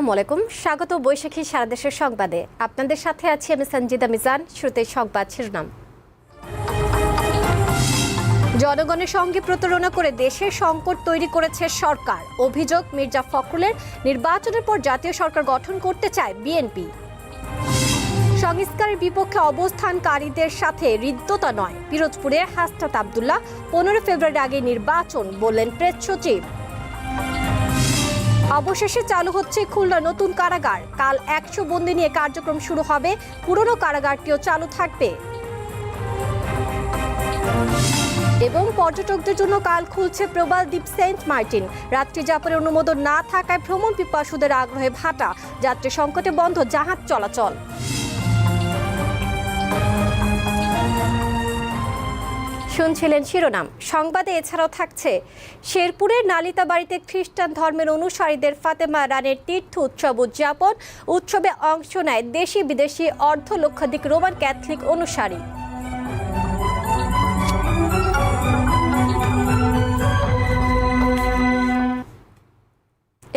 আসসালামু আলাইকুম। স্বাগত বৈশাখী সারা দেশের সংবাদে। আপনাদের সাথে আছি আমি সঞ্জিদা মিজান। শুরুতে সংবাদ শিরোনাম। জনগণের সঙ্গে প্রতারণা করে দেশের সংকট তৈরি করেছে সরকার। অভিযোগ, মির্জা ফখরুলের নির্বাচনের পর জাতীয় সরকার গঠন করতে চায় বিএনপি। সংস্কারের বিপক্ষে অবস্থানকারীদের সাথে হৃদ্যতা নয়। পিরোজপুরে হাসনাত আবদুল্লাহ পনেরো ফেব্রুয়ারি আগে নির্বাচন বললেন প্রেস সচিব অবশেষে চালু হচ্ছে খুলনা নতুন কারাগার। কাল একশো বন্দি নিয়ে কার্যক্রম শুরু হবে। পুরনো কারাগারটিও চালু থাকবে। এবং পর্যটকদের জন্য কাল খুলছে প্রবাল দ্বীপ সেন্ট মার্টিন। রাত্রি যাপনের অনুমোদন না থাকায় ভ্রমণ পিপাসুদের আগ্রহে ভাটা। যাত্রী সংকটে বন্ধ জাহাজ চলাচল। শুনছিলেন শিরোনাম। সংবাদে এছাড়াও থাকছে, শেরপুরের নালিতা বাড়িতে খ্রিস্টান ধর্মের অনুসারীদের ফাতেমা রানের তীর্থ উৎসব উদযাপন। উৎসবে অংশ নেয় দেশি বিদেশি অর্ধ লক্ষাধিক রোমান ক্যাথলিক অনুসারী।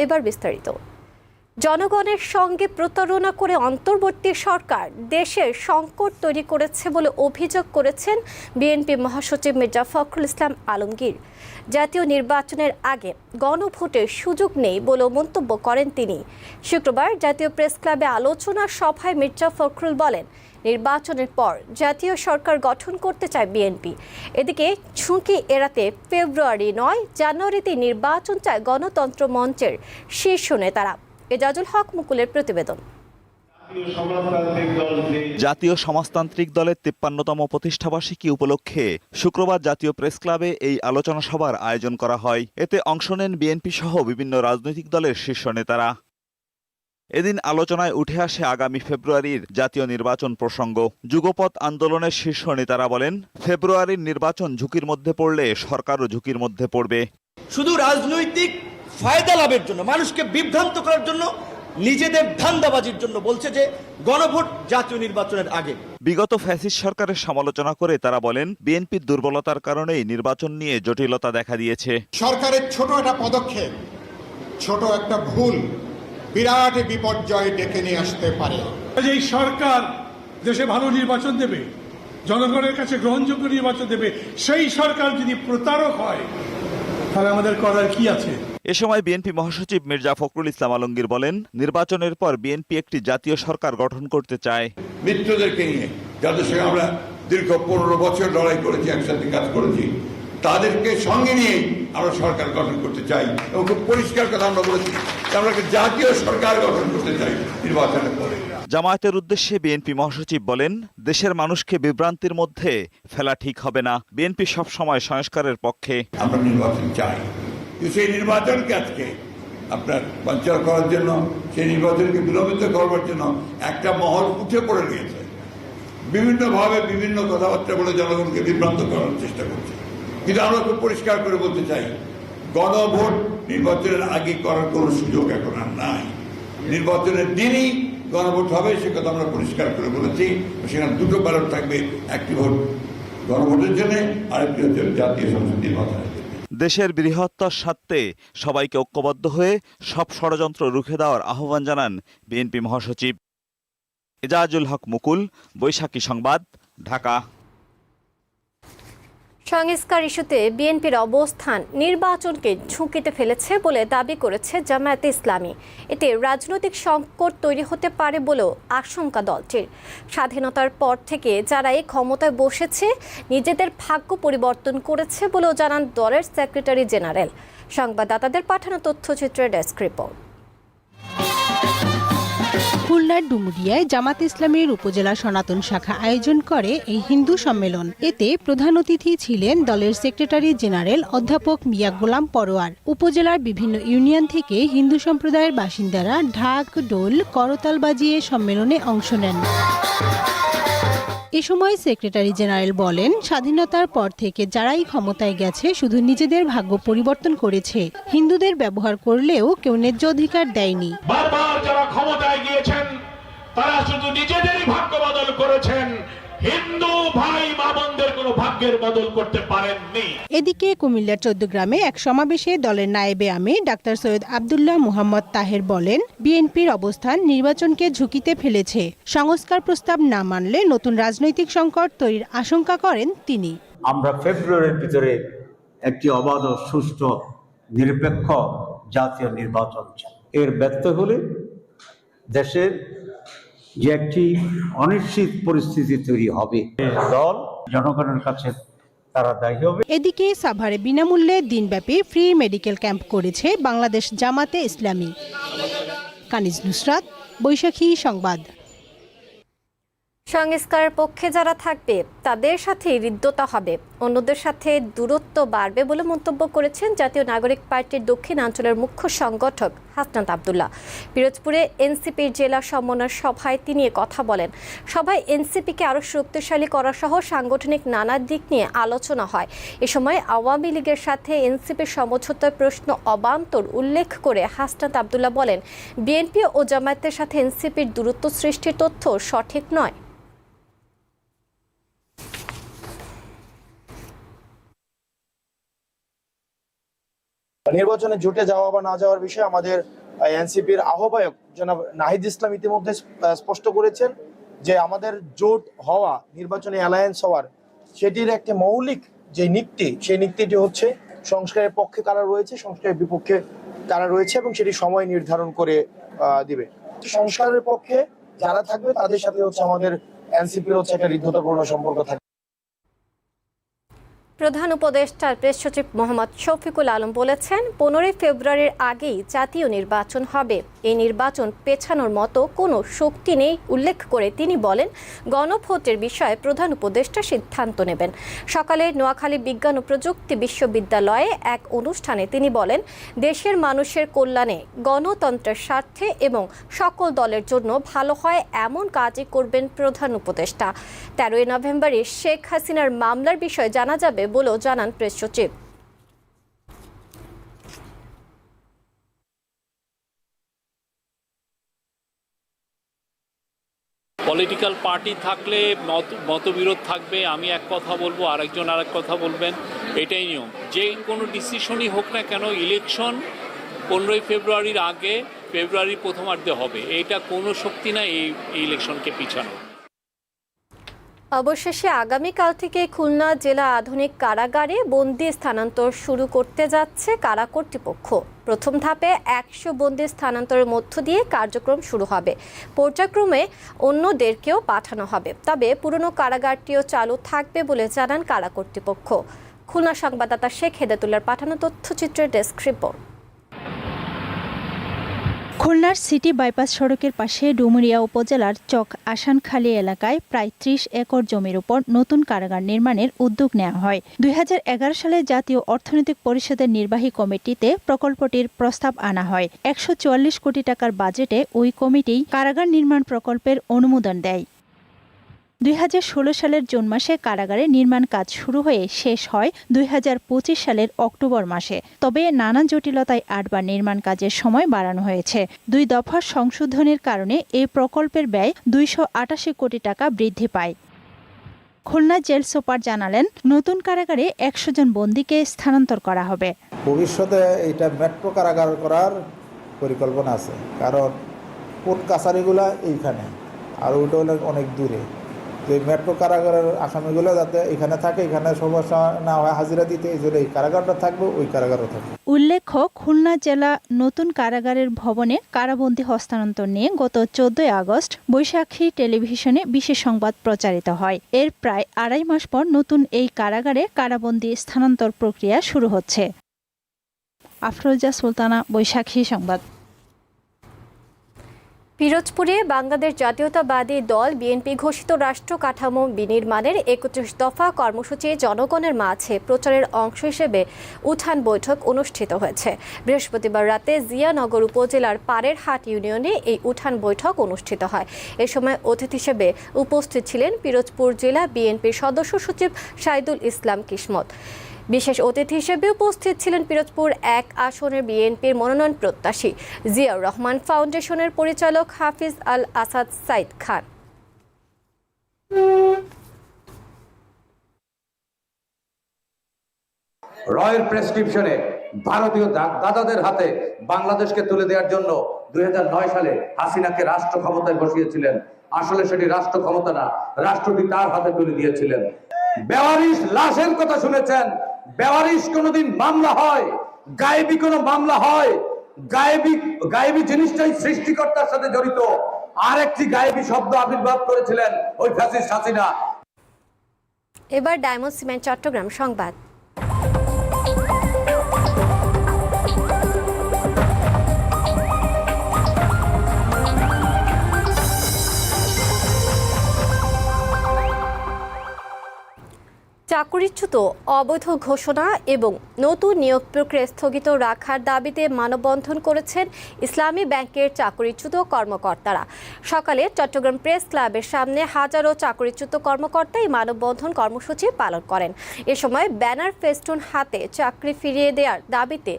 এবার বিস্তারিত। জনগণের সঙ্গে প্রতারণা করে অন্তর্বর্তী সরকার দেশের সংকট তৈরি করেছে বলে অভিযোগ করেছেন বিএনপি মহাসচিব মির্জা ফখরুল ইসলাম আলমগীর। জাতীয় নির্বাচনের আগে গণভোটের সুযোগ নেই বলেও মন্তব্য করেন তিনি। শুক্রবার জাতীয় প্রেস ক্লাবে আলোচনা সভায় মির্জা ফখরুল বলেন, নির্বাচনের পর জাতীয় সরকার গঠন করতে চায় বিএনপি। এদিকে ঝুঁকি এড়াতে ফেব্রুয়ারি নয়, জানুয়ারিতে নির্বাচন চায় গণতন্ত্র মঞ্চের শীর্ষ নেতারা। এজাজুল হক মুকুলের প্রতিবেদন। জাতীয় সমাজতান্ত্রিক দলের তিপ্পান্নতম প্রতিষ্ঠাবার্ষিকী উপলক্ষে শুক্রবার জাতীয় প্রেস ক্লাবে এই আলোচনা সভার আয়োজন করা হয়। এতে অংশ নেন বিএনপি সহ বিভিন্ন রাজনৈতিক দলের শীর্ষ নেতারা। এদিন আলোচনায় উঠে আসে আগামী ফেব্রুয়ারির জাতীয় নির্বাচন প্রসঙ্গ। যুগপথ আন্দোলনের শীর্ষ নেতারা বলেন ফেব্রুয়ারির নির্বাচন ঝুঁকির মধ্যে পড়লে সরকারও ঝুঁকির মধ্যে পড়বে। শুধু রাজনৈতিক ফায়দা লাভের জন্য মানুষকে বিভ্রান্ত করার জন্য নিজেদের ধান্দাবাজির জন্য বলছে যে গণভোট জাতীয় নির্বাচনের আগে। বিগত ফ্যাসিস্ট সরকারের সমালোচনা করে তারা বলেন বিএনপির দুর্বলতার কারণেই নির্বাচন নিয়ে জটিলতা দেখা দিয়েছে। সরকারের ছোট একটা পদক্ষেপ ছোট একটা ভুল বিরাট বিপর্যয় ডেকে নিয়ে আসতে পারে। যে এই সরকার দেশে ভালো নির্বাচন দেবে জনগণের কাছে গ্রহণযোগ্য নির্বাচন দেবে সেই সরকার যদি প্রতারক হয় তাহলে আমাদের করার কি আছে? এ সময় বিএনপি মহাসচিব মির্জা ফখরুল ইসলাম আলমগীর বলেন নির্বাচনের পর বিএনপি একটি জাতীয় সরকার গঠন করতে চায়। মিত্রদেরকে নিয়ে যাদের সঙ্গে আমরা দীর্ঘ পনেরো বছর লড়াই করেছি একসাথে কাজ করেছি তাদেরকে সঙ্গে নিয়ে আমরা সরকার গঠন করতে চাই। এবং খুব পরিষ্কার কথা আমরা বলেছি আমরা একটা জাতীয় সরকার গঠন করতে চাই নির্বাচনের পরে। জামায়াতের উদ্দেশ্যে বিএনপি মহাসচিব বলেন দেশের মানুষকে বিভ্রান্তির মধ্যে ফেলা ঠিক হবে না। বিএনপি সবসময় সংস্কারের পক্ষে। আমরা নির্বাচন চাই। সেই নির্বাচনকে আজকে আপনার বাঞ্চার করার জন্য, সেই নির্বাচনকে বিলম্বিত করবার জন্য একটা মহল উঠে পড়ে গিয়েছে। বিভিন্নভাবে বিভিন্ন কথাবার্তা বলে জনগণকে বিভ্রান্ত করার চেষ্টা করছে। কিন্তু আমরা খুব পরিষ্কার করে বলতে চাই, গণভোট নির্বাচনের আগে করার কোনো সুযোগ এখন আর নাই। নির্বাচনের দিনই গণভোট হবে, সে কথা আমরা পরিষ্কার করে বলেছি। সেখানে দুটো ব্যালট থাকবে, একটি ভোট গণভোটের জন্য, আরেকটি হচ্ছে জাতীয় সংসদ নির্বাচনের দেশের বৃহত্তর স্বার্থে সবাইকে ঐক্যবদ্ধ হয়ে সব ষড়যন্ত্র রুখে দেওয়ার আহ্বান জানান বিএনপি মহাসচিব। এজাজুল হক মুকুল, বৈশাখী সংবাদ, ঢাকা। সংস্কার ইস্যুতে বিএনপির অবস্থান নির্বাচনকে ঝুঁকিতে ফেলেছে বলে দাবি করেছে জামায়াতে ইসলামী। এতে রাজনৈতিক সংকট তৈরি হতে পারে বলেও আশঙ্কা দলটির। স্বাধীনতার পর থেকে যারা এই ক্ষমতায় বসেছে, নিজেদের ভাগ্য পরিবর্তন করেছে বলেও জানান দলের সেক্রেটারি জেনারেল। সংবাদদাতাদের পাঠানো তথ্যচিত্রের ডেস্ক রিপোর্ট। খুলনার ডুমুরিয়ায় জামাত ইসলামের উপজেলা সনাতন শাখা আয়োজন করে এই হিন্দু সম্মেলন। এতে প্রধান অতিথি ছিলেন দলের সেক্রেটারি জেনারেল অধ্যাপক মিয়া গোলাম পরোয়ার। উপজেলার বিভিন্ন ইউনিয়ন থেকে হিন্দু সম্প্রদায়ের বাসিন্দারা ঢাক ডোল করতাল বাজিয়ে সম্মেলনে অংশ নেন। এ সময় সেক্রেটারি জেনারেল বলেন, স্বাধীনতার পর থেকে যারাই ক্ষমতায় গেছে শুধু নিজেদের ভাগ্য পরিবর্তন করেছে। হিন্দুদের ব্যবহার করলেও কেউ ন্যায্য অধিকার দেয়নি। বারবার যারা ক্ষমতায় গিয়েছেন, তারা শুধু নিজেদেরই ভাগ্য বদল করেছেন হিন্দু ভাই মামনদের কোনো ভাগ্যের বদল করতে পারেননি। এদিকে কুমিল্লার চৌদ্দগ্রামে এক সমাবেশে দলের নায়েবে আমি ডাক্তার সৈয়দ আবদুল্লাহ মুহাম্মদ তাহের বলেন বিএনপির অবস্থান নির্বাচনকে ঝুঁকিতে ফেলেছে। সংস্কার প্রস্তাব না মানলে নতুন রাজনৈতিক সংকট তৈরির আশঙ্কা করেন তিনি। আমরা ফেব্রুয়ারির ভিতরে একটি অবাধ সুষ্ঠু নিরপেক্ষ জাতীয় নির্বাচন চাই। এর ব্যর্থ হলে দেশের যে একটি অনিশ্চিত পরিস্থিতি তৈরি হবে। দল জনগণের কাছে তারা দায়ী হবে। এদিকে সাভারে বিনামূল্যে দিনব্যাপী ফ্রি মেডিকেল ক্যাম্প করেছে বাংলাদেশ জামাতে ইসলামী। কানিজ নুসরাত বৈশাখী সংবাদ। সংস্কারের পক্ষে যারা থাকবে তাদের সাথে হৃদ্যতা হবে। অন্যদের সাথে দূরত্ব বাড়বে বলে মন্তব্য করেছেন জাতীয় নাগরিক পার্টির দক্ষিণাঞ্চলের মুখ্য সংগঠক হাসনাত আবদুল্লাহ। পিরোজপুরে এনসিপির জেলা সমন্বয় সভায় তিনি কথা বলেন। সভায় এনসিপিকে আরও শক্তিশালী করা সহ সাংগঠনিক নানা দিক নিয়ে আলোচনা হয়। এ সময় আওয়ামী লীগের সাথে এনসিপির সমঝোতার প্রশ্ন অবান্তর উল্লেখ করে হাসনাত আবদুল্লাহ বলেন, বিএনপি ও জামায়াতের সাথে এনসিপির দূরত্ব সৃষ্টির তথ্য সঠিক নয়। নির্বাচনে জুটে যাওয়া বা না যাওয়ার বিষয়ে আমাদের এনসিপির আহ্বায়ক জনাব নাহিদ ইসলাম ইতিমধ্যে স্পষ্ট করেছেন যে আমাদের জোট হওয়া, নির্বাচনে অ্যালায়েন্স হওয়ার সেটির একটি মৌলিক যে নীতি, সেই নীতিটি হচ্ছে সংস্কারের পক্ষে কারা রয়েছে, সংস্কারের বিপক্ষে কারা রয়েছে এবং সেটি সময় নির্ধারণ করে দিবে। সংস্কারের পক্ষে যারা থাকবে তাদের সাথে হচ্ছে আমাদের এনসিপির হচ্ছে একটা হৃদ্ধতাপূর্ণ সম্পর্ক থাকবে। প্রধান উপদেষ্টার প্রেস সচিব মোহাম্মদ শফিকুল আলম বলেছেন, পনেরোই ফেব্রুয়ারির আগেই জাতীয় নির্বাচন হবে। এই নির্বাচন পেছানোর মতো কোনো শক্তি নেই, উল্লেখ করে তিনি বলেন, গণভোটের বিষয়ে প্রধান উপদেষ্টা সিদ্ধান্ত নেবেন। সকালে নোয়াখালী বিজ্ঞান ও প্রযুক্তি বিশ্ববিদ্যালয়ে এক অনুষ্ঠানে তিনি বলেন, দেশের মানুষের কল্যাণে গণতন্ত্রের স্বার্থে এবং সকল দলের জন্য ভালো হয় এমন কাজই করবেন প্রধান উপদেষ্টা। তেরোই নভেম্বরে শেখ হাসিনার মামলার বিষয়ে জানা যাবে বলেও জানান প্রেস সচিব। পলিটিক্যাল পার্টি থাকলে মত, মতবিরোধ থাকবে, আমি এক কথা বলব, আরেকজন আরেক কথা বলবেন, এটাই নিয়ম। যে কোনো ডিসিশনই হোক না কেন, ইলেকশন পনেরোই ফেব্রুয়ারির আগে, ফেব্রুয়ারির প্রথমার্ধে হবে। এটা কোনো শক্তি না এই ইলেকশনকে পিছানো। অবশেষে আগামীকাল থেকে খুলনা জেলা আধুনিক কারাগারে বন্দি স্থানান্তর শুরু করতে যাচ্ছে কারা কর্তৃপক্ষ। প্রথম ধাপে একশো বন্দি স্থানান্তরের মধ্য দিয়ে কার্যক্রম শুরু হবে। পর্যায়ক্রমে অন্যদেরকেও পাঠানো হবে। তবে পুরনো কারাগারটিও চালু থাকবে বলে জানান কারা কর্তৃপক্ষ। খুলনা সংবাদদাতা শেখ হেদাতুল্লার পাঠানো তথ্যচিত্রের ডেস্ক রিপোর্ট। খুলনার সিটি বাইপাস সড়কের পাশে ডুমুরিয়া উপজেলার চক আসানখালী এলাকায় প্রায় ত্রিশ একর জমির উপর নতুন কারাগার নির্মাণের উদ্যোগ নেওয়া হয়। দুই হাজার এগারো সালে জাতীয় অর্থনৈতিক পরিষদের নির্বাহী কমিটিতে প্রকল্পটির প্রস্তাব আনা হয়। একশো চুয়াল্লিশ কোটি টাকার বাজেটে ওই কমিটি কারাগার নির্মাণ প্রকল্পের অনুমোদন দেয়। দুই হাজার ষোলো সালের জুন মাসে কারাগারে নির্মাণ কাজ শুরু হয়ে শেষ হয় দুই হাজার পঁচিশ সালের অক্টোবর মাসে। তবে নানা জটিলতায় আটবার নির্মাণ কাজের সময় বাড়ানো হয়েছে। দুই দফা সংশোধনের কারণে এই প্রকল্পের ব্যয় দুইশো আটাশি কোটি টাকা বৃদ্ধি পায়। খুলনা জেল সুপার জানালেন, নতুন কারাগারে একশো জন বন্দীকে স্থানান্তর করা হবে। ভবিষ্যতে এটা মেট্রো কারাগার করার পরিকল্পনা আছে। কারণ কোর্ট কাছারিগুলা এইখানে, আর ওইটা হলো অনেক দূরে। যে মেট্রো কারাগারের আসামিগুলো যাতে এখানে থাকে, এখানে সমস্যা না হয়, হাজিরা দিতে, এই জন্য এই কারাগারটা থাকবে, ওই কারাগারও থাকবে। উল্লেখ্য, খুলনা জেলা নতুন কারাগারের ভবনে কারাবন্দী হস্তান্তর নিয়ে গত চোদ্দই আগস্ট বৈশাখী টেলিভিশনে বিশেষ সংবাদ প্রচারিত হয়। এর প্রায় আড়াই মাস পর নতুন এই কারাগারে কারাবন্দী স্থানান্তর প্রক্রিয়া শুরু হচ্ছে। আফরোজা সুলতানা, বৈশাখী সংবাদ। পিরোজপুরে বাংলাদেশ জাতীয়তাবাদী দল বিএনপি ঘোষিত রাষ্ট্র কাঠামো বিনির্মাণের একত্রিশ দফা কর্মসূচি জনগণের মাঝে প্রচারের অংশ হিসেবে উঠান বৈঠক অনুষ্ঠিত হয়েছে। বৃহস্পতিবার রাতে জিয়ানগর উপজেলার পাড়ের হাট ইউনিয়নে এই উঠান বৈঠক অনুষ্ঠিত হয়। এ সময় অতিথি হিসেবে উপস্থিত ছিলেন পিরোজপুর জেলা বিএনপির সদস্য সচিব সাইদুল ইসলাম কিসমত। বিশেষ অতিথি হিসেবে উপস্থিত ছিলেন পিরোজপুর এক আসনের বিএনপির মনোনয়ন প্রত্যাশী জিয়াউর রহমান ফাউন্ডেশনের পরিচালক হাফিজ আল আসাদ সাইদ খান। রয়্যাল প্রেসক্রিপশনে ভারতীয় দাদাদের হাতে বাংলাদেশকে তুলে দেওয়ার জন্য দুই হাজার নয় সালে হাসিনাকে রাষ্ট্র ক্ষমতায় বসিয়েছিলেন। আসলে সেটি রাষ্ট্র ক্ষমতা না, রাষ্ট্রটি তার হাতে তুলে দিয়েছিলেন। বেওয়ারিশ লাশের কথা শুনেছেন বেওয়ারিশ কোনোদিন মামলা হয়, গায়েবী কোনো মামলা হয়, গায়েবী গায়েবী জিনিসটাই সৃষ্টিকর্তার সাথে জড়িত। আর একটি গায়েবী শব্দ আবির্ভাব করেছিলেন ওই ফ্যাসিস্ট হাসিনা। এবার ডায়মন্ড সিমেন্ট, চট্টগ্রাম সংবাদ। চাকুরিচ্যুত অবৈধ ঘোষণা এবং নতুন নিয়োগ প্রক্রিয়া স্থগিত রাখার দাবিতে মানববন্ধন করেছেন ইসলামী ব্যাংকের চাকরিচ্যুত কর্মকর্তারা। সকালে চট্টগ্রাম প্রেস ক্লাবের সামনে হাজারো চাকরিচ্যুত কর্মকর্তা এই মানববন্ধন কর্মসূচি পালন করেন। এ সময় ব্যানার ফেস্টুন হাতে চাকরি ফিরিয়ে দেওয়ার দাবিতে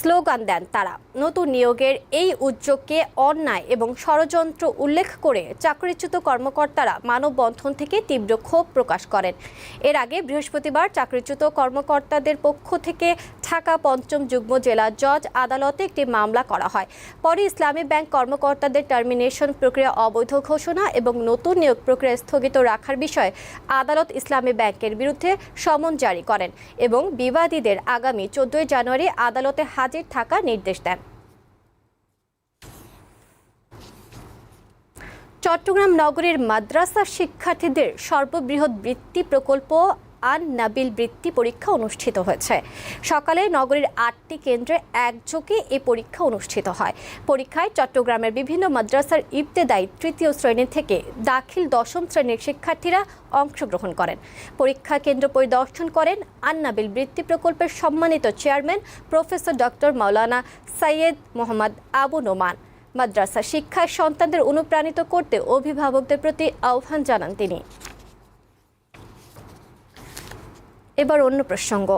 স্লোগান দেন তারা। নতুন নিয়োগের এই উদ্যোগকে অন্যায় এবং ষড়যন্ত্র উল্লেখ করে চাকরিচ্যুত কর্মকর্তারা মানববন্ধন থেকে তীব্র ক্ষোভ প্রকাশ করেন। এর আগে বৃহস্পতিবার চাকরিচ্যুত কর্মকর্তাদের পক্ষ থেকে ঢাকা পঞ্চম যুগ্ম জেলা জজ আদালতে একটি মামলা করা হয়। পরে ইসলামী ব্যাংক কর্মকর্তাদের টার্মিনেশন প্রক্রিয়া অবৈধ ঘোষণা এবং নতুন নিয়োগ প্রক্রিয়া স্থগিত রাখার বিষয়ে আদালত ইসলামী ব্যাংকের বিরুদ্ধে সমন জারি করেন এবং বিবাদীদের আগামী চোদ্দই জানুয়ারি আদালতে হাজির থাকার নির্দেশ দেন। চট্টগ্রাম নগরের মাদ্রাসা শিক্ষার্থীদের সর্ববৃহৎ বৃত্তি প্রকল্প আন নাবিল বৃত্তি পরীক্ষা অনুষ্ঠিত হয়েছে। সকালে নগরীর আটটি কেন্দ্রে একযোগে এই পরীক্ষা অনুষ্ঠিত হয়। পরীক্ষায় চট্টগ্রামের বিভিন্ন মাদ্রাসার ইবতেদায়ী তৃতীয় শ্রেণি থেকে দাখিল দশম শ্রেণির শিক্ষার্থীরা অংশগ্রহণ করেন। পরীক্ষা কেন্দ্র পরিদর্শন করেন আন্নাবিল বৃত্তি প্রকল্পের সম্মানিত chairman professor doctor Maulana Sayed Mohammad Abu Noman. মাদ্রাসা শিক্ষায় সন্তানদের অনুপ্রাণিত করতে অভিভাবকদের প্রতি আহ্বান জানান তিনি। এবার অন্য প্রসঙ্গ।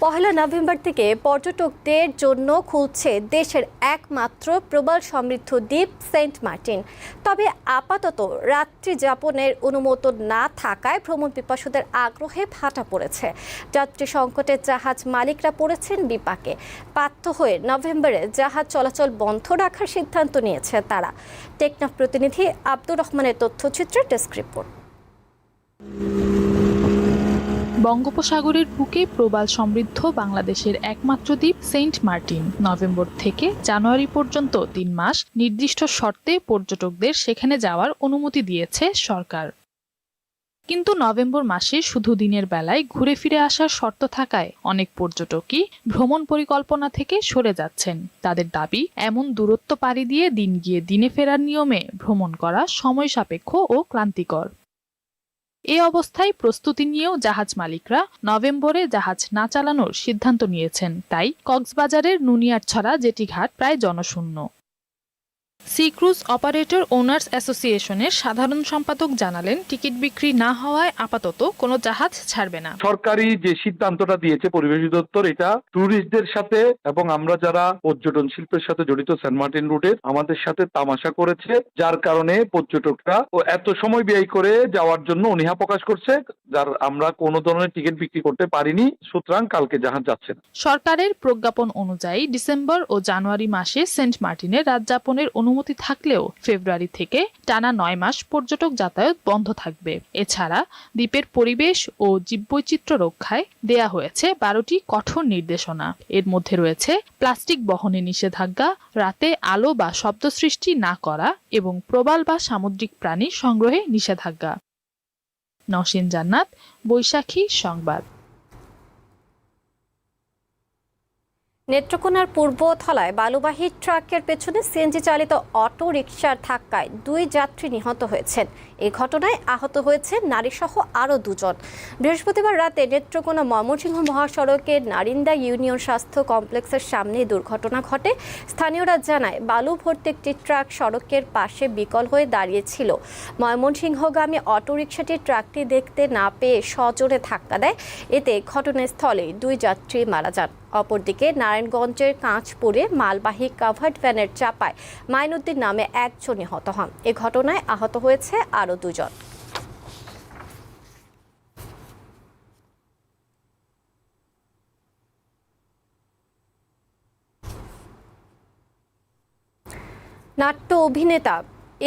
পহেলা নভেম্বর থেকে পর্যটকদের জন্য খুলছে দেশের একমাত্র প্রবল সমৃদ্ধ দ্বীপ সেন্ট মার্টিন। তবে আপাতত রাত্রি যাপনের অনুমোদন না থাকায় ভ্রমণ পিপাসুদের আগ্রহে ভাটা পড়েছে। যাত্রী সংকটে জাহাজ মালিকরা পড়েছেন বিপাকে। বাধ্য হয়ে নভেম্বরে জাহাজ চলাচল বন্ধ রাখার সিদ্ধান্ত নিয়েছে তারা। টেকনাফ প্রতিনিধি আব্দুর রহমানের তথ্যচিত্রের ডেস্ক রিপোর্ট। বঙ্গোপসাগরের বুকে প্রবাল সমৃদ্ধ বাংলাদেশের একমাত্র দ্বীপ সেন্ট মার্টিন। নভেম্বর থেকে জানুয়ারি পর্যন্ত তিন মাস নির্দিষ্ট শর্তে পর্যটকদের সেখানে যাওয়ার অনুমতি দিয়েছে সরকার। কিন্তু নভেম্বর মাসে শুধু দিনের বেলায় ঘুরে ফিরে আসার শর্ত থাকায় অনেক পর্যটকই ভ্রমণ পরিকল্পনা থেকে সরে যাচ্ছেন। তাদের দাবি, এমন দূরত্ব পাড়ি দিয়ে দিন গিয়ে দিনে ফেরার নিয়মে ভ্রমণ করা সময় সাপেক্ষ ও ক্লান্তিকর। এ অবস্থায় প্রস্তুতি নিয়েও জাহাজ মালিকরা নভেম্বরে জাহাজ না চালানোর সিদ্ধান্ত নিয়েছেন। তাই কক্সবাজারের নুনিয়ারছড়া যেটি ঘাট প্রায় জনশূন্য। সি ক্রুজ অপারেটর ওনার্স অ্যাসোসিয়েশনের সাধারণ সম্পাদক জানালেন টিকিট বিক্রি না হওয়ায় আপাতত কোনো জাহাজ ছাড়বে না। সরকারি যে সিদ্ধান্তটা দিয়েছে পরিবেশ দপ্তর এটা ট্যুরিস্টদের সাথে এবং আমরা যারা পর্যটন শিল্পের সাথে জড়িত সেন্ট মার্টিন রুটের আমাদের সাথে তামাশা করেছে যার কারণে পর্যটকরা ও এত সময় ব্যয় করে যাওয়ার জন্য অনীহা প্রকাশ করছে যার আমরা কোনো ধরনের টিকিট বিক্রি করতে পারিনি সুতরাং কালকে জাহাজ যাচ্ছে না। সরকারের প্রজ্ঞাপন অনুযায়ী ডিসেম্বর ও জানুয়ারি মাসে সেন্ট মার্টিনে রাত যাপনের অনুমতি থাকলেও ফেব্রুয়ারি থেকে টানা নয় মাস পর্যটক যাতায়াত বন্ধ থাকবে। এছাড়া দ্বীপের পরিবেশ ও জীববৈচিত্র্য রক্ষায় দেয়া হয়েছে বারোটি কঠোর নির্দেশনা। এর মধ্যে রয়েছে প্লাস্টিক বহনে নিষেধাজ্ঞা, রাতে আলো বা শব্দ সৃষ্টি না করা এবং প্রবাল বা সামুদ্রিক প্রাণী সংগ্রহে নিষেধাজ্ঞা। নসীন জান্নাত, বৈশাখী সংবাদ। নেত্রকোনার পূর্বথলায় বালুবাহী ট্রাকের পেছনে সিএনজি চালিত অটো রিকশার ধাক্কায় দুই যাত্রী নিহত হয়েছেন। এই ঘটনায় আহত হয়েছে নারীসহ আরও দুজন। বৃহস্পতিবার রাতে নেত্রকোনা ময়মনসিংহ মহাসড়কের নারিন্দা ইউনিয়ন স্বাস্থ্য কমপ্লেক্সের সামনে দুর্ঘটনা ঘটে। স্থানীয়রা জানায়, বালু ভর্তি একটি ট্রাক সড়কের পাশে বিকল হয়ে দাঁড়িয়েছিল। ময়মনসিংহগামী অটোরিকশাটি ট্রাকটি দেখতে না পেয়ে সজোরে ধাক্কা দেয়। এতে ঘটনাস্থলে দুই যাত্রী মারা যান। অপরদিকে নারায়ণগঞ্জের কাঁচপুরে মালবাহী কাভার্ড ভ্যানের চাপায় মাইনুদ্দিন নামে একজন নিহত হন। এ ঘটনায় আহত হয়েছে আরও আরও দুজন। নাট্য অভিনেতা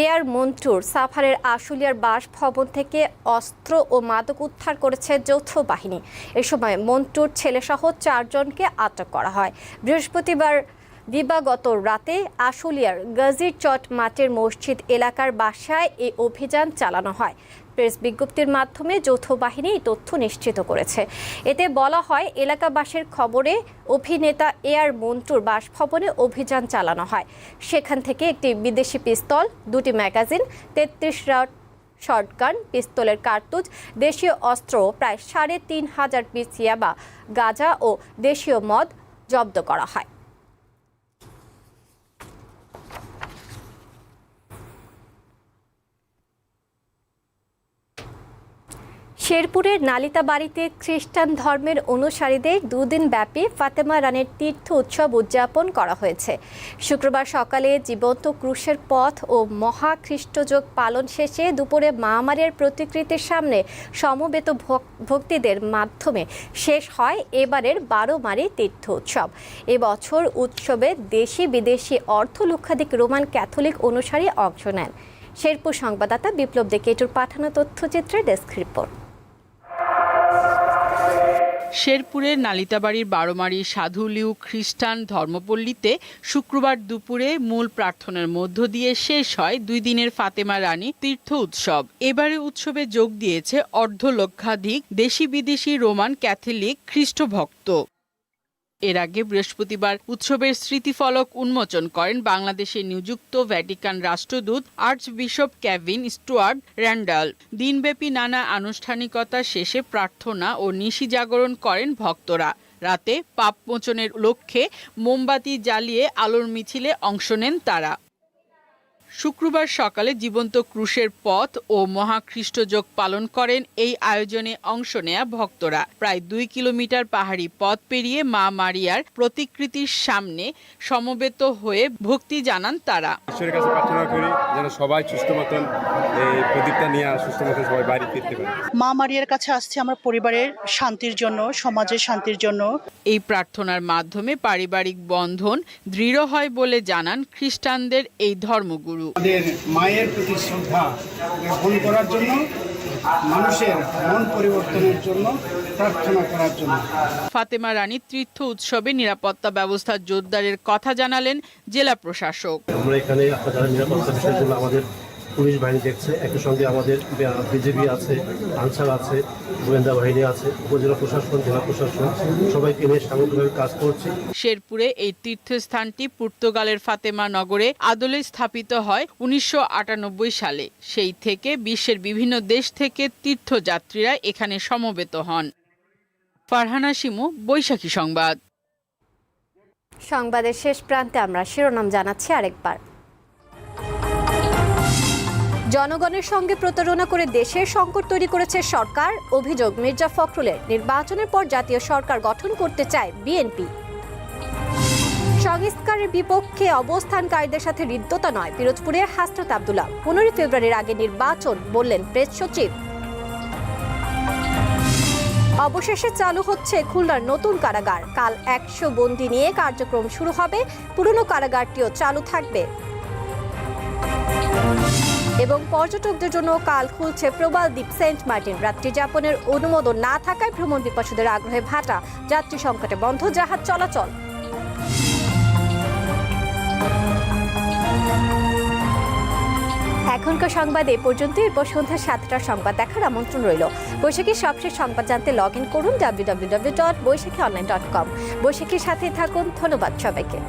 এয়ার মন্টুর সাফারের আশুলিয়ার বাসভবন থেকে অস্ত্র ও মাদক উদ্ধার করেছে যৌথ বাহিনী। এ সময় মন্টুর ছেলেসহ চারজনকে আটক করা হয়। বৃহস্পতিবার দিবাগত রাতে আশুলিয়ার গাজীর চট মাঠের মসজিদ এলাকার বাসায় এই অভিযান চালানো হয়। প্রেস বিজ্ঞপ্তির মাধ্যমে যৌথ বাহিনী এই তথ্য নিশ্চিত করেছে। এতে বলা হয়, এলাকাবাসীর খবরে অভিনেতা এয়ার মন্টুর বাসভবনে অভিযান চালানো হয়। সেখান থেকে একটি বিদেশি পিস্তল, দুটি ম্যাগাজিন, তেত্রিশ রাউন্ড শর্টগান পিস্তলের কার্তুজ, দেশীয় অস্ত্র, প্রায় সাড়ে তিন হাজার পিস ইয়াবা গাঁজা ও দেশীয় মদ জব্দ করা হয়। শেরপুরের নালিতা বাড়িতে খ্রিস্টান ধর্মের অনুসারীদের দুদিন ব্যাপী ফাতেমা রানের তীর্থ উৎসব উদযাপন করা হয়েছে। শুক্রবার সকালে জীবন্ত ক্রুশের পথ ও মহা খ্রিস্টযোগ পালন শেষে দুপুরে মামারের প্রতিকৃতির সামনে সমবেত ভক্তিদের মাধ্যমে শেষ হয় এবারের বারো মারি তীর্থ উৎসব। এবছর উৎসবে দেশি বিদেশি অর্ধ লক্ষাধিক রোমান ক্যাথলিক অনুসারী অংশ নেন। শেরপুর সংবাদদাতা বিপ্লব দে কেটুর পাঠানো তথ্যচিত্রের ডেস্ক রিপোর্ট। শেরপুরের নালিতাবাড়ির বারোমারি সাধুলিউ খ্রিস্টান ধর্মপল্লীতে শুক্রবার দুপুরে মূল প্রার্থনার মধ্য দিয়ে শেষ হয় দুই দিনের ফাতেমা রানী তীর্থ উৎসব। এবারে উৎসবে যোগ দিয়েছে অর্ধ লক্ষাধিক দেশি বিদেশি রোমান ক্যাথলিক খ্রিস্ট ভক্ত এর আগে বৃহস্পতিবার উৎসবের স্মৃতিফলক উন্মোচন করেন বাংলাদেশে নিযুক্ত ভ্যাটিকান রাষ্ট্রদূত archbishop Kevin Stuart Randall. দিনব্যাপী নানা আনুষ্ঠানিকতা শেষে প্রার্থনা ও নিশি জাগরণ করেন ভক্তরা। রাতে পাপ মোচনের লক্ষ্যে মোমবাতি জ্বালিয়ে আলোর মিছিলে অংশ নেন তারা। শুক্রবার সকালে জীবন্ত ক্রুশের পথ ও মহাখ্রিস্টযোগ পালন করেন এই আয়োজনে অংশ নেয়া ভক্তরা। প্রায় দুই কিলোমিটার পাহাড়ি পথ পেরিয়ে মা মারিয়ার প্রতিকৃতির সামনে সমবেত হয়ে ভক্তি জানান তারা। ঈশ্বরের কাছে প্রার্থনা করি যেন সবাই সুস্থ মতন এই প্রদীপটা নিয়ে সুস্থ মতন সবাই বাড়ি ফিরতে পারে। মা মারিয়ার কাছে আসছে আমার পরিবারের শান্তির জন্য সমাজের শান্তির জন্য। এই প্রার্থনার মাধ্যমে পারিবারিক বন্ধন দৃঢ় হয় বলে জানান খ্রিস্টানদের এই ধর্মগুরু। আমাদের মায়ের প্রতি শ্রদ্ধা গ্রহণ করার জন্য মানুষের মন পরিবর্তনের জন্য প্রার্থনা করার জন্য। ফাতেমা রানী তীর্থ উৎসবে নিরাপত্তা ব্যবস্থা জোরদারের কথা জানালেন জেলা প্রশাসক। আমরা এখানে আপনারা নিরাপত্তা বিষয়গুলো আমাদের পুলিশ বাহিনী দেখছে একই সঙ্গে আমাদের বিজেপি আছে আনসার আছে গোয়েন্দা বাহিনী আছে উপজেলা প্রশাসন জেলা প্রশাসন সবাইকে নিয়ে সামগ্রিকভাবে কাজ করছি। শেরপুরে এই তীর্থস্থানটি পর্তুগালের ফাতেমা নগরে আদলে স্থাপিত হয় উনিশশো আটানব্বই সালে। সেই থেকে বিশ্বের বিভিন্ন দেশ থেকে তীর্থযাত্রীরা এখানে সমবেত হন। ফারহানা শিমু বৈশাখী সংবাদ। সংবাদের শেষ প্রান্তে আমরা শিরোনাম জানাচ্ছি আরেকবার। জনগণের সঙ্গে প্রতারণা করে দেশের সংকট তৈরি করেছে সরকার, অভিযোগ মির্জা ফখরুলের। নির্বাচনের পর জাতীয় সরকার গঠন করতে চায় বিএনপি। সংস্কারের বিপক্ষে অবস্থানকারীদের সাথে হৃদ্যতা নয়, পিরোজপুরের হাসরত আবদুল্লাহ। পনেরোই ফেব্রুয়ারির আগে নির্বাচন, বললেন প্রেস সচিব। অবশেষে চালু হচ্ছে খুলনার নতুন কারাগার। কাল একশো বন্দি নিয়ে কার্যক্রম শুরু হবে। পুরনো কারাগারটিও চালু থাকবে। এবং পর্যটকদের জন্য কাল খুলছে প্রবাল দ্বীপ সেন্ট মার্টিন। রাত্রি যাপনের অনুমোদন না থাকায় ভ্রমণ পিপাসুদের আগ্রহে ভাটা। যাত্রী সংকটে বন্ধ জাহাজ চলাচল। এখনকার সংবাদ এ পর্যন্ত। এরপর সন্ধ্যা সাতটার সংবাদ দেখার আমন্ত্রণ রইল। বৈশাখীর সবশেষ সংবাদ জানতে লগ ইন করুন W W W dot Baishakhi online dot com বৈশাখীর সাথে থাকুন। ধন্যবাদ সবাইকে।